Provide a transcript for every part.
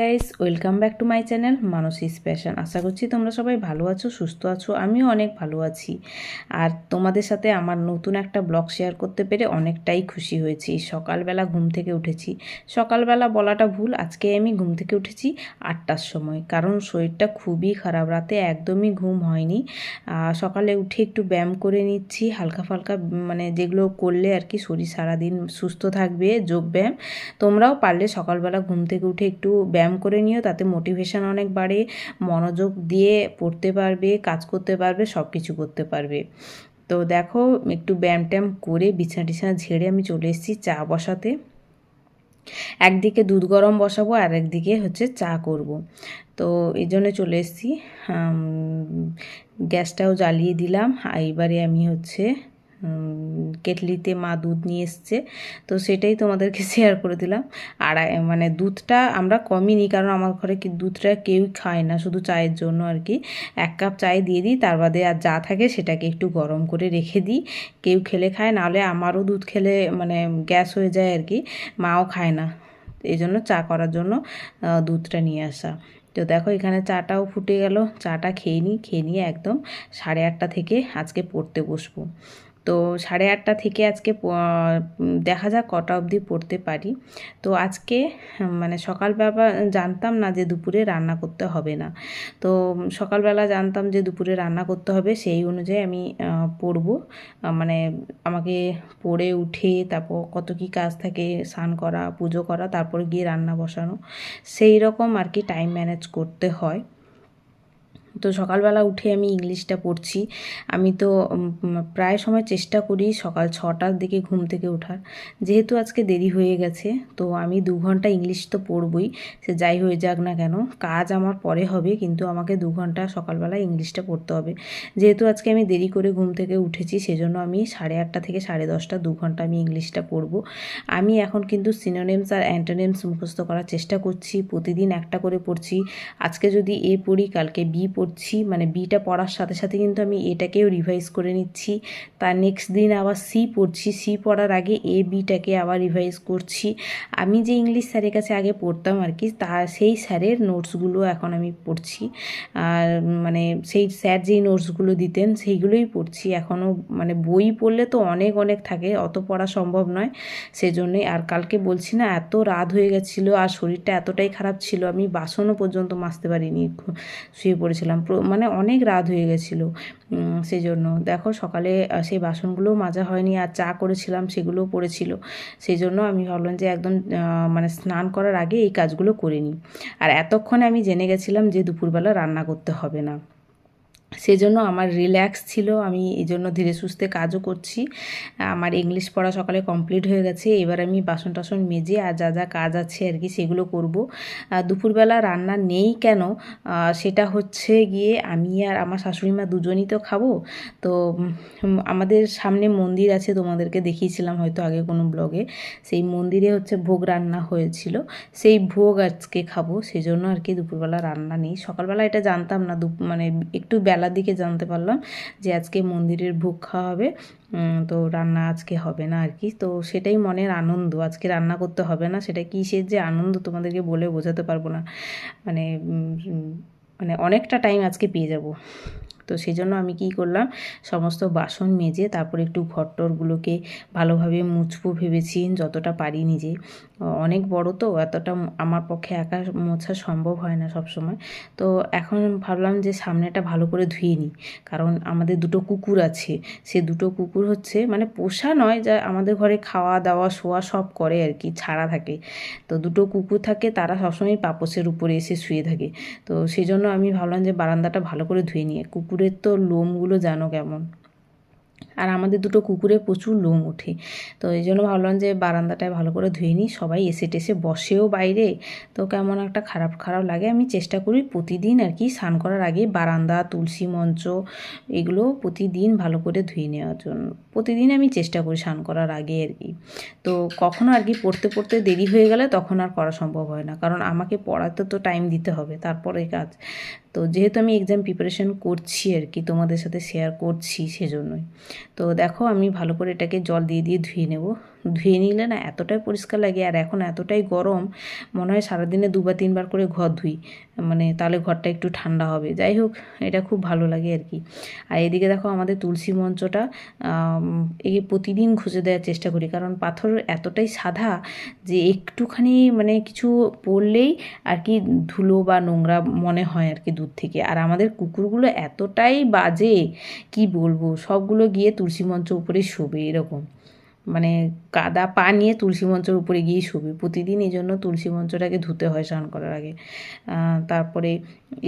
Guys welcome back to my channel Mansi's passion আশা করছি তোমরা সবাই ভালো আছো, সুস্থ আছো, আমিও অনেক ভালো আছি। আর তোমাদের সাথে আমার নতুন একটা ব্লগ শেয়ার করতে পেরে অনেকটাই খুশি হয়েছি। সকালবেলা ঘুম থেকে উঠেছি। সকালবেলা বলাটা ভুল, আজকে আমি ঘুম থেকে উঠেছি আটটার সময়। কারণ শরীরটা খুবই খারাপ, রাতে একদমই ঘুম হয়নি। সকালে উঠে একটু ব্যায়াম করে নিচ্ছি, হালকা ফালকা মানে যেগুলো করলে আর কি শরীর সারাদিন সুস্থ থাকবে, যোগ ব্যায়াম। তোমরাও পারলে সকালবেলা ঘুম থেকে উঠে একটু ব্যায়াম ব্যায়াম করে নিও, তাতে মোটিভেশান অনেক বাড়ে, মনোযোগ দিয়ে পড়তে পারবে, কাজ করতে পারবে সব কিছু করতে পারবে। তো দেখো, একটু ব্যায়াম ট্যাম করে বিছানা টিছানা ঝেড়ে আমি চলে এসেছি চা বসাতে। একদিকে দুধ গরম বসাবো, আর একদিকে হচ্ছে চা করব। তো এই জন্য চলে এসেছি গ্যাসটাও জ্বালিয়ে দিলাম এইবারে আমি হচ্ছে কেটলিতে মা দুধ নিয়ে এসছে। তো সেটাই তোমাদেরকে শেয়ার করে দিলাম। আর মানে দুধটা আমরা কমই নিই, কারণ আমার ঘরে কি দুধটা কেউই খায় না, শুধু চায়ের জন্য আর কি। এক কাপ চায় দিয়ে দিই, তার বাদে আর যা থাকে সেটাকে একটু গরম করে রেখে দিই। কেউ খেলে খায়, নাহলে আমারও দুধ খেলে মানে গ্যাস হয়ে যায় আর কি, মাও খায় না। এই জন্য চা করার জন্য দুধটা নিয়ে আসা। তো দেখো এখানে চাটাও ফুটে গেল, চাটা খেয়ে নিই, খেয়ে নিয়ে একদম সাড়ে আটটা থেকে আজকে পড়তে বসবো। তো সাড়ে আটটা থেকে আজকে দেখা যাক কটা অবধি পড়তে পারি। তো আজকে মানে সকালবেলা জানতাম না যে দুপুরে রান্না করতে হবে না। তো সকালবেলা জানতাম যে দুপুরে রান্না করতে হবে, সেই অনুযায়ী আমি পড়ব। মানে আমাকে পড়ে উঠে তারপর কত কি কাজ থাকে, স্নান করা, পুজো করা, তারপর গিয়ে রান্না বসানো, সেই রকম আর কি টাইম ম্যানেজ করতে হয়। তো সকালবেলা উঠে আমি ইংলিশটা পড়ছি। আমি তো প্রায় সময় চেষ্টা করি সকাল ছটার দিকে ঘুম থেকে ওঠার। যেহেতু আজকে দেরি হয়ে গেছে, তো আমি দু ঘণ্টা ইংলিশ তো পড়বই। সে যাই হয়ে যাক না কেন, কাজ আমার পরে হবে, কিন্তু আমাকে দু ঘণ্টা সকালবেলা ইংলিশটা পড়তে হবে। যেহেতু আজকে আমি দেরি করে ঘুম থেকে উঠেছি, সেজন্য আমি সাড়ে আটটা থেকে সাড়ে দশটা দু ঘণ্টা আমি ইংলিশটা পড়ব। আমি এখন কিন্তু সিনোনেমস আর অ্যান্টোনেমস মুখস্থ করার চেষ্টা করছি। প্রতিদিন একটা করে পড়ছি। আজকে যদি এ পড়ি, কালকে বি পড়ি। করছি মানে বিটা পড়ার সাথে সাথে কিন্তু আমি এটাকেও রিভাইজ করে নিচ্ছি। তার নেক্সট দিন আবার সি পড়ছি সি পড়ার আগে এ বিটাকে আবার রিভাইজ করছি। আমি যে ইংলিশ স্যারের কাছে আগে পড়তাম আর কি, তা সেই স্যারের নোটসগুলো এখন আমি পড়ছি। আর মানে সেই স্যার যেই নোটসগুলো দিতেন সেইগুলোই পড়ছি। এখনও মানে বই পড়লে তো অনেক অনেক থাকে, অত পড়া সম্ভব নয়। সেজন্যই আর কালকে বলছি না, এত রাত হয়ে গেছিল আর শরীরটা এতটাই খারাপ ছিল, আমি বাসনও পর্যন্ত মাজতে পারিনি, শুয়ে পড়েছিলাম। মানে অনেক রাত হয়ে গেছিল সেই জন্য দেখো সকালে সেই বাসনগুলো মাজা হয়নি আর চা করেছিলাম সেগুলোও পড়েছিল। সেই জন্য আমি ভাবলাম যে একদম মানে স্নান করার আগে এই কাজগুলো করে নিই। আর এতক্ষণে আমি জেনে গেছিলাম যে দুপুরবেলা রান্না করতে হবে না। সেজন্য আমার রিল্যাক্স ছিল, আমি এই জন্য ধীরে সুস্থে কাজও করছি। আমার ইংলিশ পড়া সকালে কমপ্লিট হয়ে গেছে, এবার আমি বাসন টাসন মেজে আর যা যা কাজ আছে আর কি সেগুলো করব। দুপুরবেলা রান্না নেই কেন? সেটা হচ্ছে গিয়ে আমি আর আমার শাশুড়ি মা দুজনই তো খাব। তো আমাদের সামনে মন্দির আছে, তোমাদেরকে দেখিয়েছিলাম হয়তো আগে কোনো ব্লগে। সেই মন্দিরে হচ্ছে ভোগ রান্না হয়েছিল, সেই ভোগ আজকে খাব সেই জন্য আর কি দুপুরবেলা রান্না নেই। সকালবেলা এটা জানতাম না মানে একটু বেলা বেলার দিকে জানতে পারলাম যে আজকে মন্দিরের ভোগ খাওয়া হবে। তো রান্না আজকে হবে না আর কি তো সেটাই মনের আনন্দ। আজকে রান্না করতে হবে না, সেটা কিসের যে আনন্দ তোমাদেরকে বলে বোঝাতে পারব না। মানে মানে অনেকটা টাইম আজকে পেয়ে যাব। তো সেই জন্য আমি কি করলাম, সমস্ত বাসন মেজে তারপর একটু ঘরটরগুলোকে ভালোভাবে মুছবো ভেবেছি, যতটা পারি নিজে। অনেক বড় তো, এতটা আমার পক্ষে একা মোছা সম্ভব হয় না সব সময় তো এখন ভাবলাম যে সামনেটা ভালো করে ধুয়ে নিই, কারণ আমাদের দুটো কুকুর আছে। সে দুটো কুকুর হচ্ছে মানে পোষা নয়, যা আমাদের ঘরে খাওয়া দাওয়া শোয়া সব করে আর কি, ছাড়া থাকে। তো দুটো কুকুর থাকে, তারা সবসময় পাপসের উপরে এসে শুয়ে থাকে। তো সেই জন্য আমি ভাবলাম যে বারান্দাটা ভালো করে ধুয়ে নিয়ে কুকুরের তো লোমগুলো জানো কেমন। আর আমাদের দুটো কুকুরে প্রচুর লোম ওঠে। তো এই জন্য ভাবলাম যে বারান্দাটায় ভালো করে ধুয়ে নিই, সবাই এসে টেসে বসেও বাইরে। তো কেমন একটা খারাপ খারাপ লাগে, আমি চেষ্টা করি প্রতিদিন আর কি স্নান করার আগে বারান্দা, তুলসী মঞ্চ এগুলো প্রতিদিন ভালো করে ধুয়ে নেওয়ার জন্য। প্রতিদিন আমি চেষ্টা করি স্নান করার আগে আর কি। তো কখনো আর কি পড়তে পড়তে দেরি হয়ে গেলে তখন আর করা সম্ভব হয় না, কারণ আমাকে পড়াতে তো টাইম দিতে হবে, তারপরে কাজ। তো যেহেতু আমি এক্সাম প্রিপারেশন করছি আর কি, তোমাদের সাথে শেয়ার করছি সেজন্যই। তো দেখো আমি ভালো করে এটাকে জল দিয়ে দিয়ে ধুয়ে নেব। ধুয়ে নিলে না এতটাই পরিষ্কার লাগে আর এখন এতটাই গরম, মনে হয় সারাদিনে দুবার তিনবার করে ঘর ধুই মানে তাহলে ঘরটা একটু ঠান্ডা হবে। যাই হোক, এটা খুব ভালো লাগে আর কি। আর এদিকে দেখো আমাদের তুলসী মঞ্চটা এই প্রতিদিন ঘষে দেওয়ার চেষ্টা করি, কারণ পাথর এতটাই সাদা যে একটুখানি মানে কিছু পড়লেই আর কি ধুলো বা নোংরা মনে হয় আর কি দূর থেকে। আর আমাদের কুকুরগুলো এতটাই বাজে, কি বলব? সবগুলো গিয়ে তুলসী মঞ্চ উপরে শোবে এরকম। মানে কাদা পা নিয়ে তুলসী মঞ্চের উপরে গিয়ে শুবি। প্রতিদিন এই জন্য তুলসী মঞ্চটাকে ধুতে হয় স্নান করার আগে। তারপরে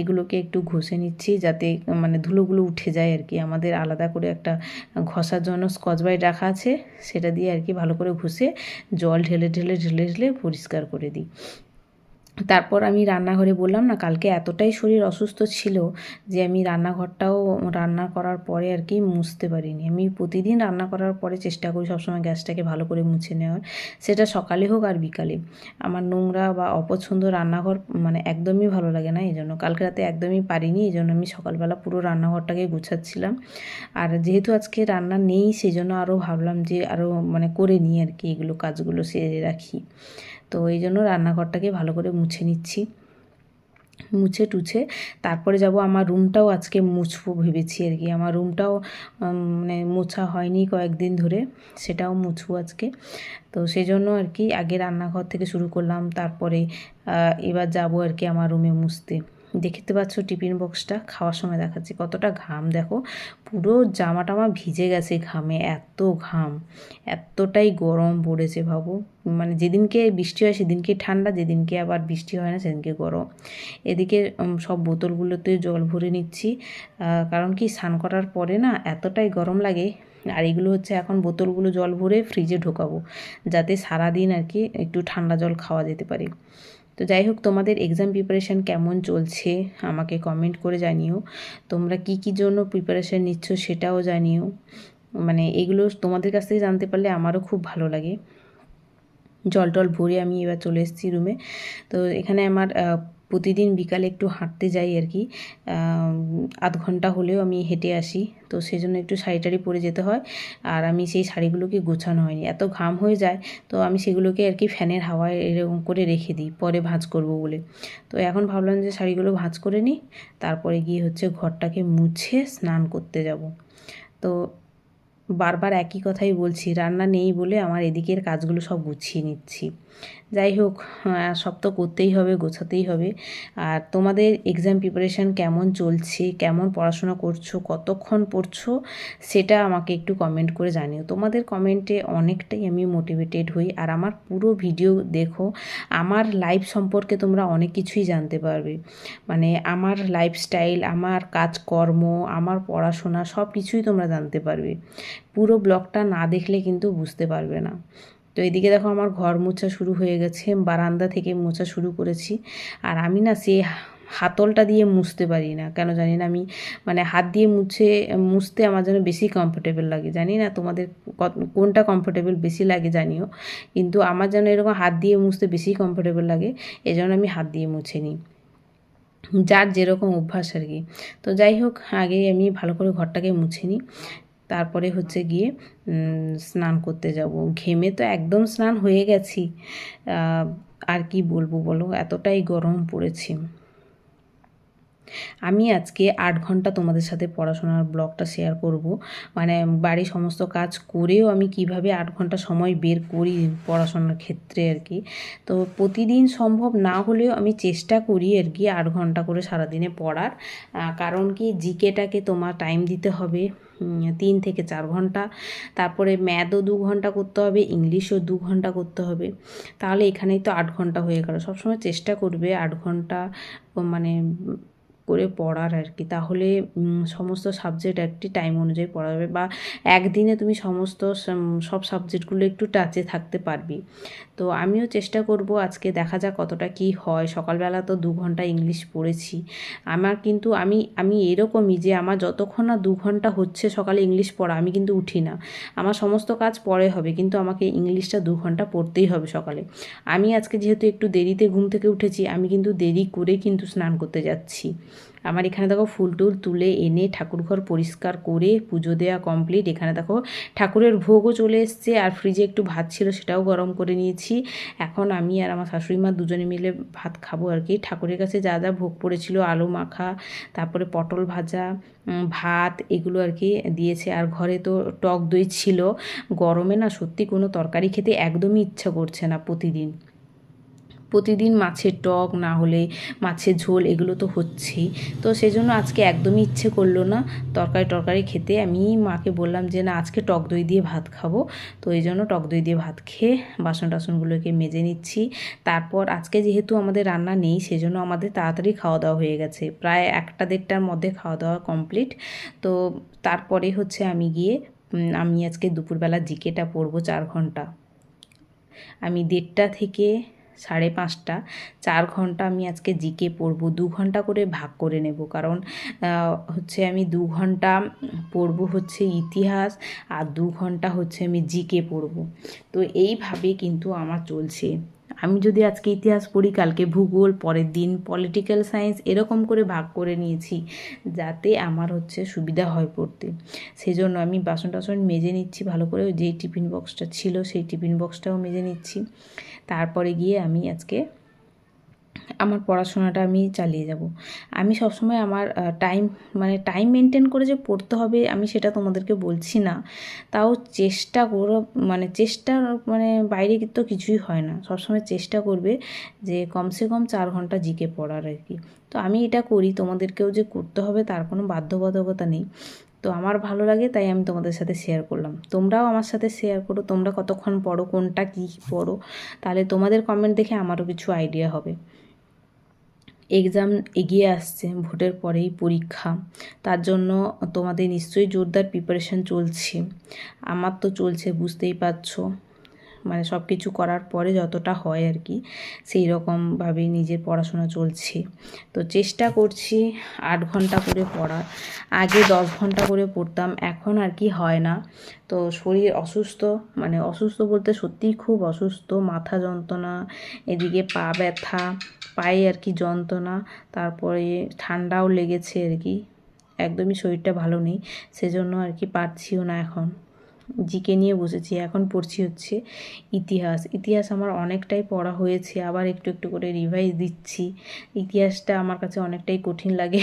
এগুলোকে একটু ঘষে নিচ্ছি যাতে মানে ধুলোগুলো উঠে যায় আর কি। আমাদের আলাদা করে একটা ঘষার জন্য স্কচ বাইট রাখা আছে। সেটা দিয়ে আর কি ভালো করে ঘষে জল ঢেলে ঢেলে ঢেলে ঢেলে পরিষ্কার করে দিই। তারপর আমি রান্নাঘরে বললাম, না, কালকে এতটাই শরীর অসুস্থ ছিল যে আমি রান্নাঘরটাও রান্না করার পরে আর কি মুছতে পারিনি। আমি প্রতিদিন রান্না করার পরে চেষ্টা করি সবসময় গ্যাসটাকে ভালো করে মুছে নেওয়ার। সেটা সকালে হোক আর বিকালে। আমার নোংরা বা অপছন্দ রান্নাঘর মানে একদমই ভালো লাগে না এই জন্য কালকে রাতে একদমই পারিনি এই জন্য আমি সকালবেলা পুরো রান্নাঘরটাকে গুছাচ্ছিলাম। আর যেহেতু আজকে রান্না নেই সেই জন্য আরও ভাবলাম যে আরও মানে করে নিই আর কি এগুলো কাজগুলো সেরে রাখি। তো এই জন্য রান্নাঘরটাকে ভালো করে মুছে নিচ্ছি। মুছে টুছে তারপরে যাব আমার রুমটাও আজকে মুছবো ভেবেছি আর কি। আমার রুমটাও মানে মোছা হয়নি কয়েকদিন ধরে, সেটাও মুছবো আজকে। তো সেই জন্য আর কি আগে রান্নাঘর থেকে শুরু করলাম, তারপরে এবার যাব আর কি আমার রুমে মুছতে। দেখতে পাচ্ছ টিফিন বক্সটা, খাওয়ার সময় দেখাচ্ছি কতটা ঘাম। দেখো, পুরো জামা টামা ভিজে গেছে ঘামে, এত ঘাম, এতটাই গরম পড়েছে ভাবো। মানে যেদিনকে বৃষ্টি হয় সেদিনকে ঠান্ডা, যেদিনকে আবার বৃষ্টি হয় না সেদিনকে গরম। এদিকে সব বোতলগুলোতে জল ভরে নিচ্ছি। কারণ কি স্নান করার পরে না এতটাই গরম লাগে, আর এগুলো হচ্ছে এখন বোতলগুলো জল ভরে ফ্রিজে ঢোকাবো, যাতে সারাদিন আর কি একটু ঠান্ডা জল খাওয়া যেতে পারে। তো যাই হোক, তোমাদের এক্সাম প্রিপারেশান কেমন চলছে আমাকে কমেন্ট করে জানিও। তোমরা কি কি জন্য প্রিপারেশান নিচ্ছ সেটাও জানিও। মানে এগুলো তোমাদের কাছ থেকে জানতে পারলে আমারও খুব ভালো লাগে। জল টল ভরে আমি এবার চলে এসেছি রুমে তো এখানে আমার প্রতিদিন বিকালে একটু হাঁটতে যাই আর কি। আধ ঘণ্টা হলেও আমি হেঁটে আসি। তো সেই জন্য একটু শাড়ি টাড়ি পরে যেতে হয়। আর আমি সেই শাড়িগুলোকে গোছানো হয়নি। এত ঘাম হয়ে যায়, তো আমি সেগুলোকে আর কি ফ্যানের হাওয়ায় এরকম করে রেখে দিই। পরে ভাঁজ করব বলে। তো এখন ভাবলাম যে শাড়িগুলো ভাঁজ করে নিই। তারপরে গিয়ে হচ্ছে ঘরটাকে মুছে স্নান করতে যাব। তো বারবার একই কথাই বলছি, রান্না নেই বলে আমার এদিকের কাজগুলো সব গুছিয়ে নিচ্ছি। যাই হোক সব তো করতেই হবে, গোছাতেই হবে। আর তোমাদের এক্সাম প্রিপারেশান কেমন চলছে, কেমন পড়াশোনা করছ, কতক্ষণ পড়ছো, সেটা আমাকে একটু কমেন্ট করে জানিও। তোমাদের কমেন্টে অনেকটাই আমি মোটিভেটেড হই। আর আমার পুরো ভিডিও দেখো, আমার লাইফ সম্পর্কে তোমরা অনেক কিছুই জানতে পারবে। মানে আমার লাইফস্টাইল আমার কাজকর্ম, আমার পড়াশোনা, সব কিছুই তোমরা জানতে পারবে। পুরো ব্লগটা না দেখলে কিন্তু বুঝতে পারবে না। তো এদিকে দেখো আমার ঘর মোছা শুরু হয়ে গেছে, বারান্দা থেকে মোছা শুরু করেছি। আর আমি না সে হাতলটা দিয়ে মুছতে পারি না। কেন জানি না আমি মানে হাত দিয়ে মুছে, মুছতে আমার যেন বেশি কমফোর্টেবল লাগে। জানি না তোমাদের কোনটা কমফোর্টেবল বেশি লাগে জানিও। কিন্তু আমার যেন এরকম হাত দিয়ে মুছতে বেশি কমফোর্টেবল লাগে এই জন্য আমি হাত দিয়ে মুছে নিই যার যেরকম অভ্যাস আর কি। তো যাই হোক, আগে আমি ভালো করে ঘরটাকে মুছে নিই। তারপরে হচ্ছে গিয়ে স্নান করতে যাব। ঘেমে তো একদম স্নান হয়ে গেছি। আর কি বলব বলো? এতটাই গরম পড়েছি। আমি আজকে আট ঘণ্টা তোমাদের সাথে পড়াশোনার ব্লগটা শেয়ার করব। মানে বাড়ির সমস্ত কাজ করেও আমি কীভাবে আট ঘণ্টা সময় বের করি পড়াশোনার ক্ষেত্রে আর কি। তো প্রতিদিন সম্ভব না হলেও আমি চেষ্টা করি আর কি আট ঘণ্টা করে সারাদিনে পড়ার। কারণ কি জিকেটাকে তোমার টাইম দিতে হবে তিন থেকে চার ঘণ্টা। তারপরে ম্যাথও দু ঘণ্টা করতে হবে, ইংলিশও দু ঘণ্টা করতে হবে। তাহলে এখানেই তো আট ঘণ্টা হয়ে গেল। সবসময় চেষ্টা করবে আট ঘণ্টা মানে করে পড়ার আর কি তাহলে সমস্ত সাবজেক্ট একটি টাইম অনুযায়ী পড়া যাবে বা একদিনে তুমি সমস্ত সব সাবজেক্টগুলো একটু টাচে থাকতে পারবি। তো আমিও চেষ্টা করব আজকে দেখা যাক কতটা কি হয়। সকালবেলা তো দু ঘণ্টা ইংলিশ পড়েছি। আমার কিন্তু, আমি আমি এরকমই যে আমার যতক্ষণ না দু ঘণ্টা হচ্ছে সকালে ইংলিশ পড়া, আমি কিন্তু উঠি না। আমার সমস্ত কাজ পরে হবে, কিন্তু আমাকে ইংলিশটা দু ঘণ্টা পড়তেই হবে সকালে। আমি আজকে যেহেতু একটু দেরিতে ঘুম থেকে উঠেছি, আমি কিন্তু দেরি করে কিন্তু স্নান করতে যাচ্ছি। আমার এখানে দেখো ফুল টুল তুলে এনে ঠাকুর ঘর পরিষ্কার করে পুজো দেওয়া কমপ্লিট এখানে দেখো ঠাকুরের ভোগও চলে এসছে আর ফ্রিজে একটু ভাত ছিল সেটাও গরম করে নিয়েছি। এখন আমি আর আমার শাশুড়ি মা দুজনে মিলে ভাত খাব আর কি। ঠাকুরের কাছে যা যা ভোগ পড়েছিল, আলু মাখা, তারপরে পটল ভাজা ভাত, এগুলো আর কি দিয়েছে। আর ঘরে তো টক দই ছিল। গরমে না সত্যি কোনো তরকারি খেতে একদমই ইচ্ছা করছে না প্রতিদিন। প্রতিদিন মাছের টক না হলে মাছের ঝোল এগুলো তো হচ্ছেই। তো সেই জন্য আজকে একদমই ইচ্ছে করল না তরকারি টরকারি খেতে। আমি মাকে বললাম যে, না, আজকে টক দই দিয়ে ভাত খাব। তো এই জন্য টক দই দিয়ে ভাত খেয়ে বাসন টাসনগুলোকে মেজে নিচ্ছি। তারপর আজকে যেহেতু আমাদের রান্না নেই, সেজন্য আমাদের তাড়াতাড়ি খাওয়া দাওয়া হয়ে গেছে। প্রায় একটা দেড়টার মধ্যে খাওয়া দাওয়া কমপ্লিট। তো তারপরে হচ্ছে আমি গিয়ে আমি আজকে দুপুরবেলা জিকেটা পড়ব চার ঘণ্টা। আমি দেড়টা থেকে সাড়ে পাঁচটা। চার ঘণ্টা আমি আজকে জিকে পড়ব, দু ঘণ্টা করে ভাগ করে নেব। কারণ হচ্ছে আমি দু ঘণ্টা পড়ব হচ্ছে ইতিহাস আর দু ঘণ্টা হচ্ছে আমি জিকে পড়ব। তো এইভাবে কিন্তু আমার চলছে। আমি যদি আজকে ইতিহাস পড়ি, কালকে ভূগোল, পরের দিন পলিটিক্যাল সায়েন্স এরকম করে ভাগ করে নিয়েছি, যাতে আমার হচ্ছে সুবিধা হয় পড়তে। সেই জন্য আমি বাসন টাসন মেজে নিচ্ছি, ভালো করে যেই টিফিন বক্সটা ছিল, সেই টিফিন বক্সটাও মেজে নিচ্ছি। তারপরে গিয়ে আমি আজকে আমার পড়াশোনাটা আমি চালিয়ে যাব। আমি সবসময় আমার টাইম মানে টাইম মেনটেন করে যে পড়তে হবে আমি সেটা তোমাদেরকে বলছি না। তাও চেষ্টা করো মানে চেষ্টা মানে বাইরে তো কিছুই হয় না। সবসময় চেষ্টা করবে যে কমসে কম চার ঘণ্টা জিকে পড়ার আর কি। তো আমি এটা করি, তোমাদেরকেও যে করতে হবে তার কোনো বাধ্যবাধকতা নেই। তো আমার ভালো লাগে তাই আমি তোমাদের সাথে শেয়ার করলাম। তোমরাও আমার সাথে শেয়ার করো, তোমরা কতক্ষণ পড়ো, কোনটা কী পড়ো, তাহলে তোমাদের কমেন্ট দেখে আমারও কিছু আইডিয়া হবে। এক্সাম এগিয়ে আসছে, ভোটের পরেই পরীক্ষা। তার জন্য তোমাদের নিশ্চয়ই জোরদার প্রিপারেশান চলছে। আমার তো চলছে, বুঝতেই পারছ। মানে সব কিছু করার পরে যতটা হয় আর কি সেই রকমভাবেই নিজের পড়াশোনা চলছে। তো চেষ্টা করছি আট ঘণ্টা করে পড়ার। আগে দশ ঘণ্টা করে পড়তাম, এখন আর কি হয় না। তো শরীর অসুস্থ মানে অসুস্থ বলতে সত্যিই খুব অসুস্থ, মাথা যন্ত্রণা, এদিকে পা ব্যথা পায়ে আর কি যন্ত্রণা, তারপরে ঠান্ডাও লেগেছে আর কি। একদমই শরীরটা ভালো নেই, সেজন্য আর কি পারছিও না এখন। জিকে নিয়ে বসেছি, এখন পড়ছি হচ্ছে ইতিহাস। ইতিহাস আমার অনেকটাই পড়া হয়েছে, আবার একটু একটু করে রিভাইজ দিচ্ছি। ইতিহাসটা আমার কাছে অনেকটাই কঠিন লাগে।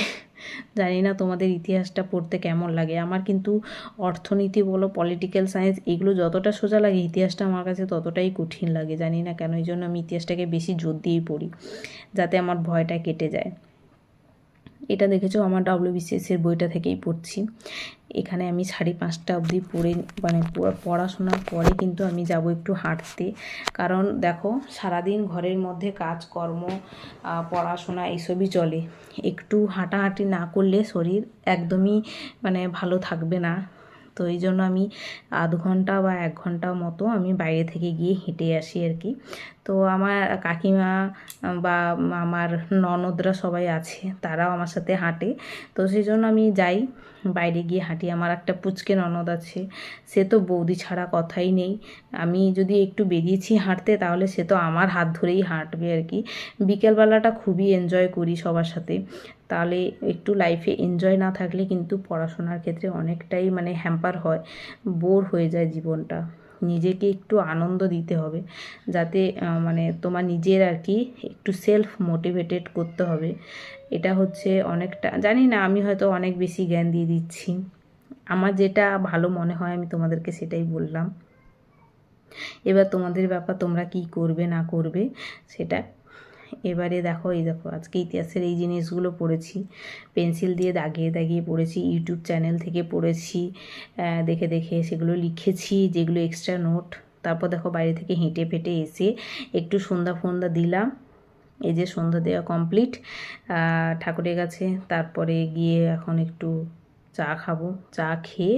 জানি না তোমাদের ইতিহাসটা পড়তে কেমন লাগে। আমার কিন্তু অর্থনীতি বলো পলিটিক্যাল সায়েন্স এগুলো যতটা সোজা লাগে, ইতিহাসটা আমার কাছে ততটাই কঠিন লাগে। জানি না কেন, এই জন্য আমি ইতিহাসটাকে বেশি জোর দিয়েই পড়ি, যাতে আমার ভয়টা কেটে যায়। এটা দেখেছ? আমার ডাব্লিউবিসিএসের বইটা থেকেই পড়ছি। এখানে আমি সাড়ে পাঁচটা অবধি পড়ে মানে পড়াশোনার পরে কিন্তু আমি যাব একটু হাঁটতে। কারণ দেখো, সারাদিন ঘরের মধ্যে কাজকর্ম পড়াশোনা এইসবই চলে। একটু হাঁটাহাঁটি না করলে শরীর একদমই মানে ভালো থাকবে না। তো এই জন্য আমি আধ ঘণ্টা বা এক ঘণ্টা মতো আমি বাইরে থেকে গিয়ে হেঁটে আসি আর কি। তো আমার কাকিমা বা আমার ননদরা সবাই আছে, তারাও আমার সাথে হাঁটে। তো সেই জন্য আমি যাই, বাইরে গিয়ে হাঁটি। আমার একটা পুচকে ননদ আছে, সে তো বৌদি ছাড়া কথাই নেই। আমি যদি একটু বেরিয়েছি হাঁটতে, তাহলে সে তো আমার হাত ধরেই হাঁটবে আর কি। বিকেলবেলাটা খুবই এনজয় করি সবার সাথে। তাহলে একটু লাইফে এনজয় না থাকলে কিন্তু পড়াশোনার ক্ষেত্রে অনেকটাই মানে হ্যাম্পার হয় বোর হয়ে যায় জীবনটা। নিজেকে একটু আনন্দ দিতে হবে। যাতে মানে তোমার নিজের আর কি একটু সেলফ মোটিভেটেড করতে হবে। এটা হচ্ছে অনেকটা, জানি না, আমি হয়তো অনেক বেশি জ্ঞান দিয়ে দিচ্ছি। আমার যেটা ভালো মনে হয়, আমি তোমাদেরকে সেটাই বললাম। এবার তোমাদের ব্যাপার তোমরা কি করবে, না করবে, সেটা এবারে দেখো, এই দেখো, আজকে ইতিহাসের এই জিনিসগুলো পড়েছি। পেন্সিল দিয়ে দাগিয়ে দাগিয়ে পড়েছি, ইউটিউব চ্যানেল থেকে পড়েছি দেখে দেখে সেগুলো লিখেছি, যেগুলো এক্সট্রা নোট তারপর দেখো, বাইরে থেকে হেঁটে ফেটে এসে একটু সন্ধ্যা ফন্দা দিলাম। এই যে সন্ধ্যা দেওয়া কমপ্লিট ঠাকুরের কাছে। তারপরে গিয়ে এখন একটু চা খাব। চা খেয়ে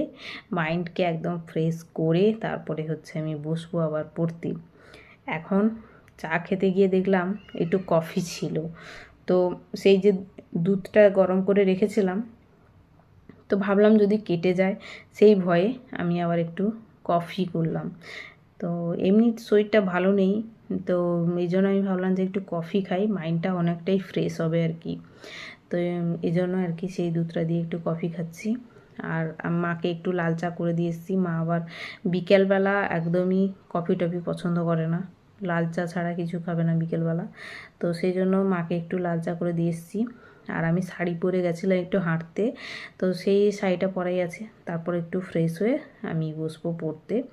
মাইন্ডকে একদম ফ্রেশ করে তারপরে হচ্ছে আমি বসবো আবার পড়তে। এখন চা খেতে গিয়ে দেখলাম একটু কফি ছিল। তো সেই যে দুধটা গরম করে রেখেছিলাম, তো ভাবলাম যদি কেটে যায়, সেই ভয়ে আমি আবার একটু কফি করলাম। তো এমনি শরীরটা ভালো নেই, তো এই জন্য আমি ভাবলাম যে একটু কফি খাই, মাইন্ডটা অনেকটাই ফ্রেশ হবে আর কি। তো এই জন্য আর কি সেই দুধটা দিয়ে একটু কফি খাচ্ছি। আর মাকে একটু লাল চা করে দিয়ে এসেছি, মা আবার বিকেলবেলা একদমই কফি টফি পছন্দ করে না। লাল চা ছাড়া কিছু খাবে না বিকেলবেলা। তো সেই জন্য মাকে একটু লাল চা করে দিয়ে এসেছি। আর আমি শাড়ি পরে গেছিলাম একটু হাঁটতে। তো সেই শাড়িটা পরাই আছে। তারপর একটু ফ্রেশ হয়ে আমি বসবো পড়তে।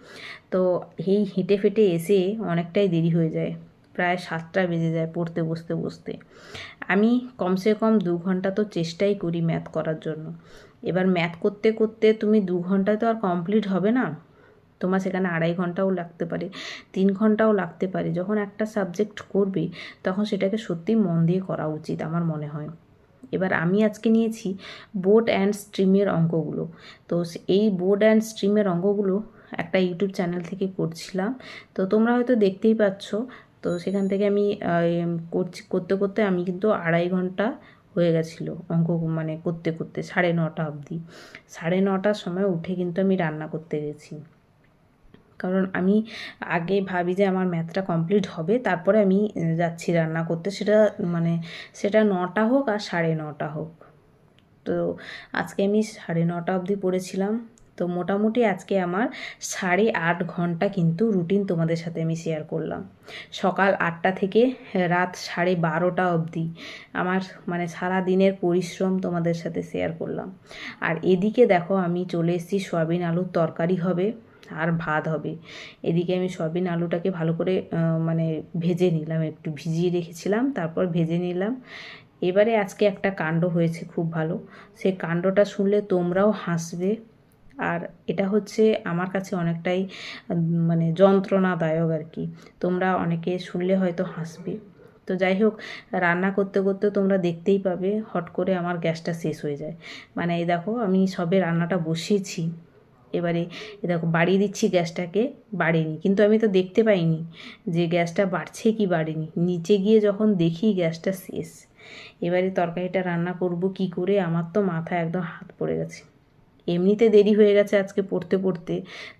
তো এই হেঁটে ফেটে এসে অনেকটাই দেরি হয়ে যায়। প্রায় সাতটা বেজে যায় পড়তে বসতে বসতে। আমি কমসে কম দু ঘণ্টা তো চেষ্টাই করি ম্যাথ করার জন্য। এবার ম্যাথ করতে করতে তুমি দু ঘণ্টা তো আর কমপ্লিট হবে না। তোমার সেখানে আড়াই ঘন্টাও লাগতে পারে, তিন ঘন্টাও লাগতে পারে। যখন একটা সাবজেক্ট করবে, তখন সেটাকে সত্যি মন দিয়ে করা উচিত আমার মনে হয়। এবার আমি আজকে নিয়েছি বোর্ড অ্যান্ড স্ট্রিমের অঙ্কগুলো। তো এই বোর্ড অ্যান্ড স্ট্রিমের অঙ্কগুলো একটা ইউটিউব চ্যানেল থেকে করছিলাম। তো তোমরা হয়তো দেখতেই পাচ্ছ, তো সেখান থেকে আমি করছি, করতে করতে আমি কিন্তু আড়াই ঘণ্টা হয়ে গেছিল অঙ্ক মানে করতে করতে, সাড়ে নটা অবধি। সাড়ে নটার সময় উঠে কিন্তু আমি রান্না করতে গেছি। কারণ আমি আগে ভাবি যে আমার ম্যাথটা কমপ্লিট হবে, তারপরে আমি যাচ্ছি রান্না করতে। সেটা মানে সেটা নটা হোক আর সাড়ে নটা হোক। তো আজকে আমি সাড়ে নটা অবধি পড়েছিলাম। তো মোটামুটি আজকে আমার সাড়ে আট ঘণ্টা কিন্তু রুটিন তোমাদের সাথে আমি শেয়ার করলাম। সকাল আটটা থেকে রাত সাড়ে বারোটা অবধি আমার মানে সারা দিনের পরিশ্রম তোমাদের সাথে শেয়ার করলাম। আর এদিকে দেখো আমি চলে এসেছি সয়াবিন আলুর তরকারি হবে। আর ভাত হবে। এদিকে আমি সয়াবিন আলুটাকে ভালো করে মানে ভেজে নিলাম, একটু ভিজিয়ে রেখেছিলাম, তারপর ভেজে নিলাম। এবারে আজকে একটা কাণ্ড হয়েছে খুব ভালো। সেই কাণ্ডটা শুনলে তোমরাও হাসবে। আর এটা হচ্ছে আমার কাছে অনেকটাই মানে যন্ত্রণাদায়ক আর কি। তোমরা অনেকে শুনলে হয়তো হাসবে। তো যাই হোক, রান্না করতে করতে তোমরা দেখতেই পাবে, হট করে আমার গ্যাসটা শেষ হয়ে যায়। মানে এই দেখো, আমি সবে রান্নাটা বসিয়েছি। এবারে এ দেখো বাড়িয়ে দিচ্ছি গ্যাসটাকে বাড়েনি। কিন্তু আমি তো দেখতে পাইনি যে গ্যাসটা বাড়ছে কি বাড়েনি। নিচে গিয়ে যখন দেখি গ্যাসটা শেষ, এবারে তরকারিটা রান্না করব কি করে আমার তো মাথা একদম হাত পড়ে গেছে। এমনিতে দেরি হয়ে গেছে আজকে পড়তে পড়তে।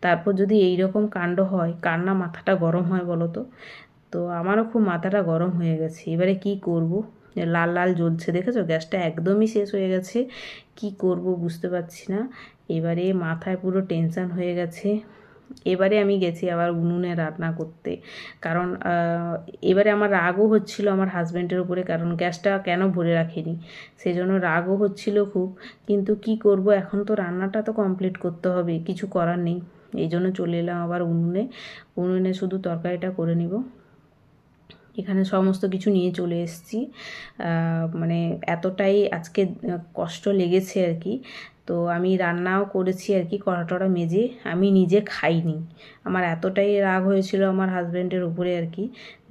তারপর যদি এই রকম কাণ্ড হয়, কার না মাথাটা গরম হয় বলো তো? তো আমারও খুব মাথাটা গরম হয়ে গেছে। এবারে কি করব? লাল লাল জ্বলছে, দেখেছ? গ্যাসটা একদমই শেষ হয়ে গেছে। কি করব বুঝতে পারছি না। এবারে মাথায় পুরো টেনশন হয়ে গেছে। এবারে আমি গেছি আবার উনুনে রান্না করতে। কারণ এবারে আমার রাগও হচ্ছিল আমার হাজব্যান্ডের উপরে, কারণ গ্যাসটা কেন ভরে রাখেনি? সেই জন্য রাগও হচ্ছিল খুব। কিন্তু কি করব? এখন তো রান্নাটা তো কমপ্লিট করতে হবে, কিছু করার নেই। এই জন্য চলে এলাম আবার উনুনে। উনুনে শুধু তরকারিটা করে নিব। এখানে সমস্ত কিছু নিয়ে চলে এসেছি। মানে এতটাই আজকে কষ্ট লেগেছে আর কি। তো আমি রান্নাও করেছি আর কি কড়া টড়া মেজে। আমি নিজে খাইনি। আমার এতটাই রাগ হয়েছিল আমার হাজব্যান্ডের উপরে আর কি,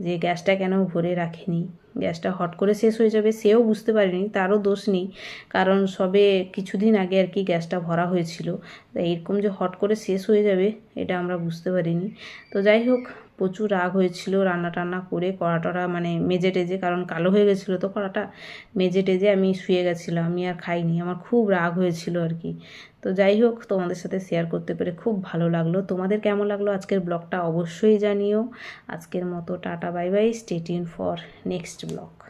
যে গ্যাসটা কেন ভরে রাখেনি? গ্যাসটা হট করে শেষ হয়ে যাবে, সেও বুঝতে পারেনি, তারও দোষ নেই। কারণ সবে কিছুদিন আগে আর কি গ্যাসটা ভরা হয়েছিল। তা এরকম যে হট করে শেষ হয়ে যাবে, এটা আমরা বুঝতে পারিনি। তো যাই হোক প্রচুর রাগ হয়েছিল রান্না টান্না করে কড়া টড়া মানে মেজে টেজে, কারণ কালো হয়ে গেছিল তো কড়াটা, মেজে টেজে আমি শুয়ে গেছিলাম, আমি আর খাইনি, আমার খুব রাগ হয়েছিল আর কি। তো যাই হোক, তোমাদের সাথে শেয়ার করতে পেরে খুব ভালো লাগল। তোমাদের কেমন লাগল আজকের ব্লগটা অবশ্যই জানিও। আজকের মতো tata bye bye stay tuned for next blog